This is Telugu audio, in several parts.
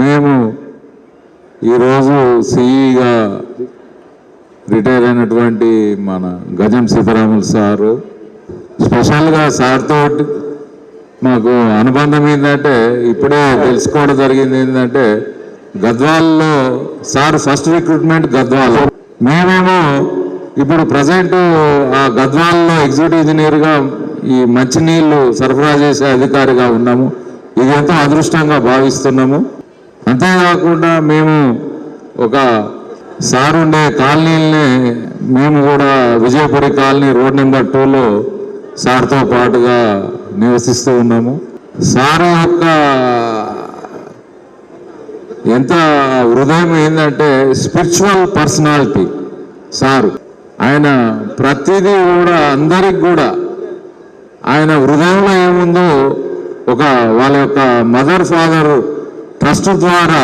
మేము ఈరోజు సిఈగా రిటైర్ అయినటువంటి మన గజం సీతారాములు సారు స్పెషల్గా సార్తో మాకు అనుబంధం ఏంటంటే ఇప్పుడే తెలుసుకోవడం జరిగింది ఏంటంటే గద్వాల్లో సార్ ఫస్ట్ రిక్రూట్మెంట్ గద్వాల్. మేమేమో ఇప్పుడు ప్రజెంట్ ఆ గద్వాల్లో ఎగ్జిక్యూటివ్ ఇంజనీర్గా ఈ మంచినీళ్ళు సరఫరా చేసే అధికారిగా ఉన్నాము. ఇది ఎంతో అదృష్టంగా భావిస్తున్నాము. అంతేకాకుండా మేము ఒక సార్ ఉండే కాలనీల్ని మేము కూడా విజయపురి కాలనీ రోడ్ నెంబర్ టూలో సార్తో పాటుగా నివసిస్తూ ఉన్నాము. సార్ యొక్క ఎంత హృదయం ఏంటంటే స్పిరిచువల్ పర్సనాలిటీ సారు. ఆయన ప్రతిదీ కూడా అందరికి కూడా ఆయన హృదయంలో ఏముందో ఒక వాళ్ళ యొక్క మదర్ ఫాదర్ ట్రస్ట్ ద్వారా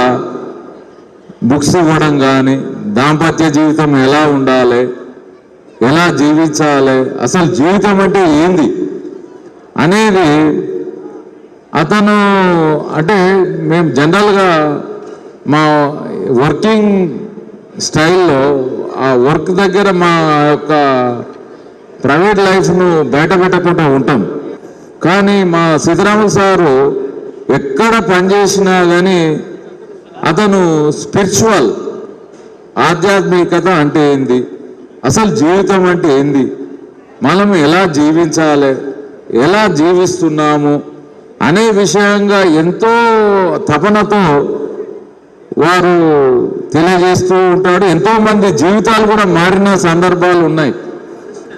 బుక్స్ ఇవ్వడం కానీ దాంపత్య జీవితం ఎలా ఉండాలి ఎలా జీవించాలి అసలు జీవితం అంటే ఏంది అనేది అతను అంటే మేము జనరల్గా మా వర్కింగ్ స్టైల్లో ఆ వర్క్ దగ్గర మా యొక్క ప్రైవేట్ లైఫ్ను బయట పెట్టకుండా ఉంటాం. కానీ మా సీతారామ సారు ఎక్కడ పనిచేసినా కానీ అతను స్పిరిచువల్ ఆధ్యాత్మికత అంటే ఏంది? అసలు జీవితం అంటే ఏంది? మనం ఎలా జీవించాలి? ఎలా జీవిస్తున్నాము? అనే విషయంగా ఎంతో తపనతో వారు తెలియజేస్తూ ఉంటాడు ఎంతోమంది జీవితాలు కూడా మారిన సందర్భాలు ఉన్నాయి.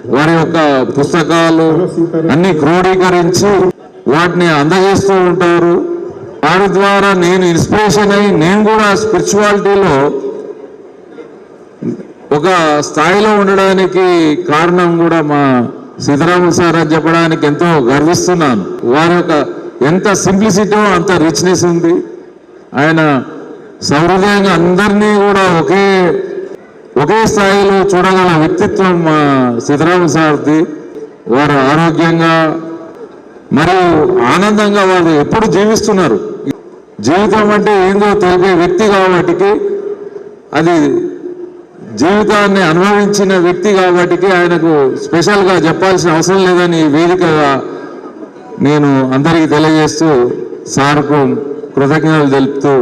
వారి యొక్క పుస్తకాలు అన్ని క్రోడీకరించి వాటిని అందజేస్తూ ఉంటారు. వారి ద్వారా నేను ఇన్స్పిరేషన్ అయ్యి నేను కూడా స్పిరిచువాలిటీలో ఒక స్థాయిలో ఉండడానికి కారణం కూడా మా సీతారామ సార్ అని చెప్పడానికి ఎంతో గర్విస్తున్నాను. వారి యొక్క ఎంత సింప్లిసిటీ అంత రిచ్నెస్ ఉంది. ఆయన సౌహృదయంగా అందరినీ కూడా ఒకే ఒకే స్థాయిలో చూడగల వ్యక్తిత్వం మా సీతారామ సార్ది. వారు ఆరోగ్యంగా మరియు ఆనందంగా వారు ఎప్పుడు జీవిస్తున్నారు? జీవితం అంటే ఏందో తెలిపే వ్యక్తి కాబట్టి అది జీవితాన్ని అనుభవించిన వ్యక్తి కాబట్టి ఆయనకు స్పెషల్గా చెప్పాల్సిన అవసరం లేదని వేదికగా నేను అందరికీ తెలియజేస్తూ సార్కు కృతజ్ఞతలు తెలుపుతూ